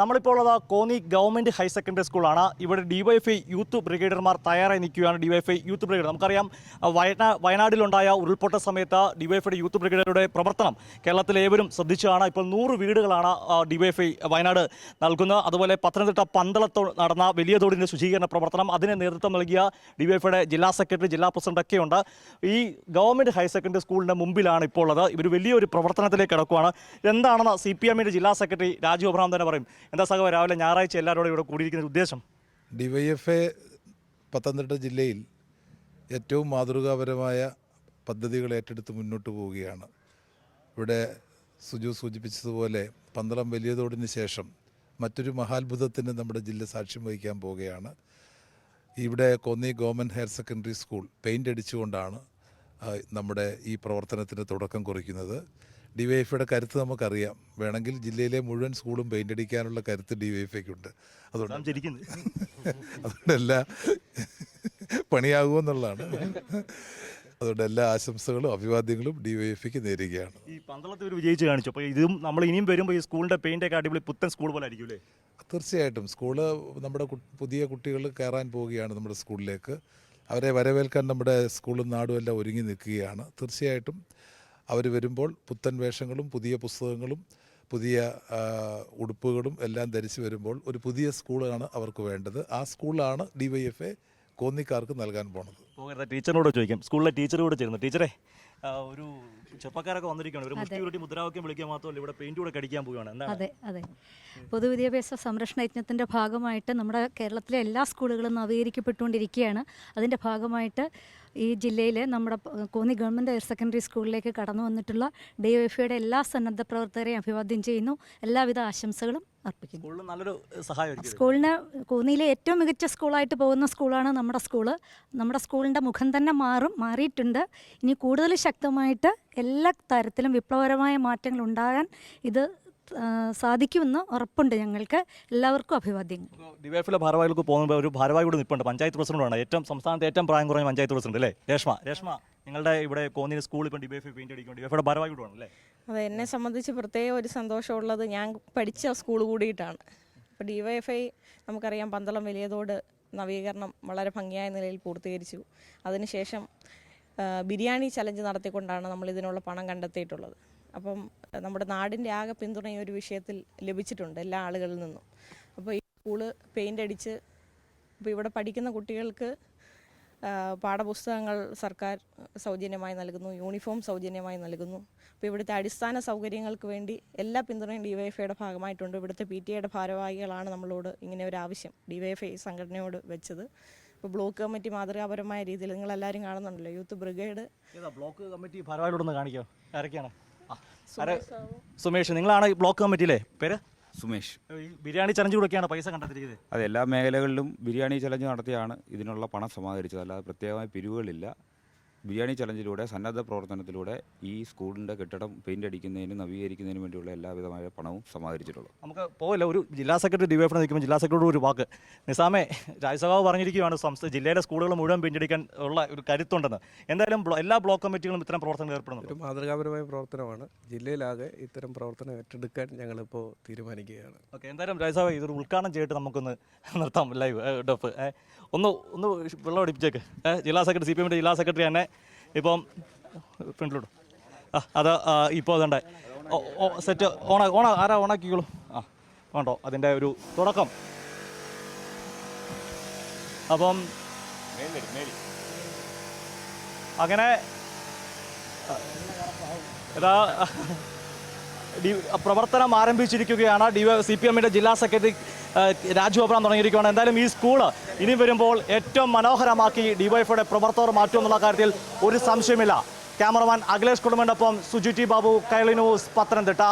നമ്മളിപ്പോൾ ഉള്ളത് Konni government higher secondary സ്കൂളാണ്. ഇവിടെ ഡിവൈഎഫ്ഐ യൂത്ത് ബ്രിഗേഡർമാർ തയ്യാറായി നിൽക്കുകയാണ് ഡിവൈഎഫ്ഐ യൂത്ത് ബ്രിഗേഡ് നമുക്കറിയാം വയനാ വയനാടിലുണ്ടായ ഉരുൾപൊട്ട സമയത്ത് ഡിവൈഎഫ്ഐയുടെ യൂത്ത് ബ്രിഗേഡറുടെ പ്രവർത്തനം കേരളത്തിലെ ഏവരും ശ്രദ്ധിച്ചതാണ്. ഇപ്പോൾ നൂറ് വീടുകളാണ് ഡിവൈഎഫ്ഐ വയനാട് നൽകുന്നത്. അതുപോലെ പത്തനംതിട്ട പന്തളത്ത് നടന്ന വലിയ തോടിന്റെ ശുചീകരണ പ്രവർത്തനം അതിന് നേതൃത്വം നൽകിയ ഡിവൈഎഫ്ഐയുടെ ജില്ലാ സെക്രട്ടറി ജില്ലാ പ്രസിഡന്റ് ഒക്കെയുണ്ട്. ഈ ഗവൺമെന്റ് ഹയർ സെക്കൻഡറി സ്കൂളിന്റെ മുമ്പിലാണ് ഇപ്പോൾ ഉള്ളത്. ഇവർ വലിയൊരു പ്രവർത്തനത്തിലേക്ക് കിടക്കുകയാണ് എന്താണെന്ന് സി പി എമ്മിന്റെ ജില്ലാ സെക്രട്ടറി രാജു അബ്രഹാം തന്നെ പറയും. എന്താ സഹോ രാവിലെ ഞായറാഴ്ച എല്ലാവരോടും ഇവിടെ കൂടിയിരിക്കുന്ന ഉദ്ദേശം? ഡിവൈഎഫ്എ പത്തനംതിട്ട ജില്ലയിൽ ഏറ്റവും മാതൃകാപരമായ പദ്ധതികൾ ഏറ്റെടുത്ത് മുന്നോട്ട് പോവുകയാണ്. ഇവിടെ സുജു സൂചിപ്പിച്ചതുപോലെ പന്തളം വലിയതോടിന് ശേഷം മറ്റൊരു മഹാത്ഭുതത്തിന് നമ്മുടെ ജില്ല സാക്ഷ്യം വഹിക്കാൻ പോവുകയാണ്. ഇവിടെ Konni government higher secondary school paint അടിച്ചുകൊണ്ടാണ് നമ്മുടെ ഈ പ്രവർത്തനത്തിന് തുടക്കം കുറിക്കുന്നത്. ഡിവൈഎഫ്ഐയുടെ കരുത്ത് നമുക്കറിയാം. വേണമെങ്കിൽ ജില്ലയിലെ മുഴുവൻ സ്കൂളും പെയിന്റ് അടിക്കാനുള്ള കരുത്ത് ഡിവൈഎഫ്ഐക്കുണ്ട് അതുകൊണ്ട് നാം ചിരിക്കുന്നത് അതുകൊണ്ട് എല്ലാ പണിയാകുമെന്നുള്ളതാണ്. അതുകൊണ്ട് എല്ലാ ആശംസകളും അഭിവാദ്യങ്ങളും ഡിവൈഎഫ്ഐക്ക് നേരുകയാണ്. ഈ പന്തളത്ത് വിജയിച്ച് കാണിച്ചു. അപ്പോൾ ഇതും നമ്മൾ ഇനിയും വരുമ്പോൾ ഈ സ്കൂളിന്റെ പെയിന്റ് ഒക്കെ അടിപൊളി പുത്തൻ സ്കൂൾ പോലെ ആയിരിക്കുമല്ലേ തീർച്ചയായിട്ടും. സ്കൂൾ നമ്മുടെ പുതിയ കുട്ടികൾ കയറാൻ പോവുകയാണ് നമ്മുടെ സ്കൂളിലേക്ക്. അവരെ വരവേൽക്കാൻ നമ്മുടെ സ്കൂളും നാടും എല്ലാം ഒരുങ്ങി നിൽക്കുകയാണ്. തീർച്ചയായിട്ടും അവർ വരുമ്പോൾ പുത്തൻ വേഷങ്ങളും പുതിയ പുസ്തകങ്ങളും പുതിയ ഉടുപ്പുകളും എല്ലാം ധരിച്ച് വരുമ്പോൾ ഒരു പുതിയ സ്കൂളാണ് അവർക്ക് വേണ്ടത്. ആ സ്കൂളാണ് ഡി വൈ എഫ് എ കോന്നിക്കാർക്ക് നൽകാൻ പോണത്. ടീച്ചറിനോട് ചോദിക്കാം. സ്കൂളിലെ ടീച്ചറോട് ചേർന്ന്. ടീച്ചറെ ഒരു ചെറുപ്പക്കാരൊക്കെ വന്നിരിക്കുകയാണ്. ഒരു മുഷ്ടിയുടെ മുദ്രാവാക്യം വിളിക്കാൻ മാത്രമല്ല ഇവിടെ പെയിന്റ് കൂടെ കടിക്കാൻ പോവുകയാണ്. അതെ അതെ. പൊതുവിദ്യാഭ്യാസ സംരക്ഷണ യജ്ഞത്തിന്റെ ഭാഗമായിട്ട് നമ്മുടെ കേരളത്തിലെ എല്ലാ സ്കൂളുകളും നവീകരിക്കപ്പെട്ടുകൊണ്ടിരിക്കുകയാണ്. അതിന്റെ ഭാഗമായിട്ട് ഈ ജില്ലയിൽ നമ്മുടെ കോന്നി ഗവൺമെന്റ് ഹയർ സെക്കൻഡറി സ്കൂളിലേക്ക് കടന്നു വന്നിട്ടുള്ള ഡി എഫ് ഐയുടെ എല്ലാ സന്നദ്ധ പ്രവർത്തകരെയും അഭിവാദ്യം ചെയ്യുന്നു. എല്ലാവിധ ആശംസകളും അർപ്പിക്കുന്നു. നല്ലൊരു. സ്കൂളിന് കോന്നിയിലെ ഏറ്റവും മികച്ച സ്കൂളായിട്ട് പോകുന്ന സ്കൂളാണ് നമ്മുടെ സ്കൂൾ. നമ്മുടെ സ്കൂളിന്റെ മുഖം തന്നെ മാറും മാറിയിട്ടുണ്ട്. ഇനി കൂടുതൽ ശക്തമായിട്ട് എല്ലാ തരത്തിലും വിപ്ലവകരമായ മാറ്റങ്ങൾ ഉണ്ടാകാൻ ഇത് സാധിക്കുമെന്ന് ഉറപ്പുണ്ട് ഞങ്ങൾക്ക്. എല്ലാവർക്കും അഭിവാദ്യങ്ങൾ. ഡിവൈഎഫിലെ ഭാരവാഹികൾക്ക് പോകുമ്പോൾ ഒരു ഭാരവാഹി കൂടെ നിൽപ്പുണ്ട് പഞ്ചായത്ത് പ്രസിഡന്റാണ് ഏറ്റവും സംസ്ഥാനത്തെ ഏറ്റവും പ്രായം കുറഞ്ഞ പഞ്ചായത്ത് പ്രസിഡന്റ് അല്ലേ? രേഷ്മ രേഷ്മ നിങ്ങളുടെ ഇവിടെ കോന്നിന് സ്കൂളിൽ ഇപ്പം ഡിബേഫ് പെയിന്റ് അടിക്കും ഡിവൈഎഫിയുടെ ഭാരവാഹി കൂടെ അല്ലേ അതെ എന്നെ സംബന്ധിച്ച് പ്രത്യേക ഒരു സന്തോഷമുള്ളത് ഞാൻ പഠിച്ച സ്കൂൾ കൂടിയിട്ടാണ്. അപ്പോൾ ഡി വൈ എഫ് ഐ നമുക്കറിയാം പന്തളം വലിയതോട് നവീകരണം വളരെ ഭംഗിയായ നിലയിൽ പൂർത്തീകരിച്ചു. അതിനുശേഷം ബിരിയാണി ചലഞ്ച് നടത്തിക്കൊണ്ടാണ് നമ്മൾ ഇതിനുള്ള പണം കണ്ടെത്തിയിട്ടുള്ളത്. അപ്പം നമ്മുടെ നാടിന്റെ ആകെ പിന്തുണ ഈ ഒരു വിഷയത്തിൽ ലഭിച്ചിട്ടുണ്ട് എല്ലാ ആളുകളിൽ നിന്നും. അപ്പോൾ ഈ സ്കൂൾ പെയിന്റ് അടിച്ച് ഇപ്പോൾ ഇവിടെ പഠിക്കുന്ന കുട്ടികൾക്ക് പാഠപുസ്തകങ്ങൾ സർക്കാർ സൗജന്യമായി നൽകുന്നു യൂണിഫോം സൗജന്യമായി നൽകുന്നു. അപ്പോൾ ഇവിടുത്തെ അടിസ്ഥാന സൗകര്യങ്ങൾക്ക് വേണ്ടി എല്ലാ പിന്തുണയും ഡിവൈഎഫ്ഐയുടെ ഭാഗമായിട്ടുണ്ട്. ഇവിടുത്തെ പി ടി ഭാരവാഹികളാണ് നമ്മളോട് ഇങ്ങനെ ഒരു ആവശ്യം ഡിവൈഎഫ്ഐ സംഘടനയോട് വെച്ചത്. ഇപ്പോൾ ബ്ലോക്ക് കമ്മിറ്റി മാതൃകാപരമായ രീതിയിൽ നിങ്ങൾ നിങ്ങളെല്ലാവരും കാണുന്നുണ്ടല്ലോ. Youth brigade. ഏതാ ബ്ലോക്ക് കമ്മിറ്റി ഭാരവാഹിയോടൊന്ന് കാണിക്കോ? ആരൊക്കെയാണ്? സുമേഷ് നിങ്ങളാണ് ഈ ബ്ലോക്ക് കമ്മിറ്റിയിലെ? പേര്? സുമേഷ്. ബിരിയാണി ചലഞ്ച് കൊടുക്കുകയാണ് പൈസ കണ്ടെത്തിയിരിക്കുന്നത്. അത് എല്ലാ മേഖലകളിലും ബിരിയാണി ചലഞ്ച് നടത്തിയാണ് ഇതിനുള്ള പണം സമാഹരിച്ചത്. അല്ലാതെ പ്രത്യേകമായ പിരിവുകളില്ല. ബിരിയാണി ചലഞ്ചിലൂടെ സന്നദ്ധ പ്രവർത്തനത്തിലൂടെ ഈ സ്കൂളിന്റെ കെട്ടിടം പെയിന്റ് അടിക്കുന്നതിനും നവീകരിക്കുന്നതിനും വേണ്ടിയുള്ള എല്ലാവിധമായ പണവും സമാഹരിച്ചിട്ടുള്ളൂ. നമുക്ക് പോകില്ല ഒരു ജില്ലാ സെക്രട്ടറി ഡിവൈഎഫ് നിൽക്കുമ്പോൾ ജില്ലാ സെക്രട്ടറി ഒരു വാക്ക്. നിസാമേ രാജ്യസഭാവ് പറഞ്ഞിരിക്കുകയാണ് സംസ്ഥാന ജില്ലയിലെ സ്കൂളുകൾ മുഴുവൻ പിന്തുണയ്ക്കാൻ ഉള്ള ഒരു കരുത്തുണ്ടെന്ന്. എന്തായാലും എല്ലാ ബ്ലോക്ക് കമ്മിറ്റികളും ഇത്തരം പ്രവർത്തനങ്ങൾ ഏർപ്പെടുന്നു ഒരു മാതൃകാപരമായ പ്രവർത്തനമാണ്. ജില്ലയിലാകെ ഇത്തരം പ്രവർത്തനം ഏറ്റെടുക്കാൻ ഞങ്ങളിപ്പോൾ തീരുമാനിക്കുകയാണ്. ഓക്കെ എന്തായാലും രാജ്യസഭ ഇതൊരു ഉദ്ഘാടനം ചെയ്തിട്ട് നമുക്കൊന്ന് നിർത്താം ലൈവ് ഡഫ് ഒന്ന് ഒന്ന് വെള്ളം അടിപ്പിച്ചേക്ക്. ജില്ലാ സെക്രട്ടറി സി പി എമ്മിന്റെ ജില്ലാ സെക്രട്ടറി തന്നെ ഇപ്പം ഫ്രണ്ടിലോട്ട്. ആ അത് ഇപ്പോൾ അതുണ്ട്. സെറ്റ് ഓണ ഓണ ആരാ ഓണാക്കിക്കോളൂ? ആ വേണ്ടോ? അതിന്റെ ഒരു തുടക്കം. അപ്പം അങ്ങനെ ഇതാ പ്രവർത്തനം ആരംഭിച്ചിരിക്കുകയാണ്. ഡി സി പി എമ്മിന്റെ ജില്ലാ സെക്രട്ടറി രാജു അബ്രാം തുടങ്ങിയിരിക്കുകയാണ് എന്തായാലും ഈ സ്കൂൾ ഇനി വരുമ്പോൾ ഏറ്റവും മനോഹരമാക്കി ഡിവൈഫയുടെ പ്രവർത്തകർ മാറ്റുമെന്നുള്ള കാര്യത്തിൽ ഒരു സംശയമില്ല ക്യാമറമാൻ അഖിലേഷ് കുടുംബന്റെ ഒപ്പം സുജിറ്റി ബാബു കൈളി ന്യൂസ് പത്തനംതിട്ട.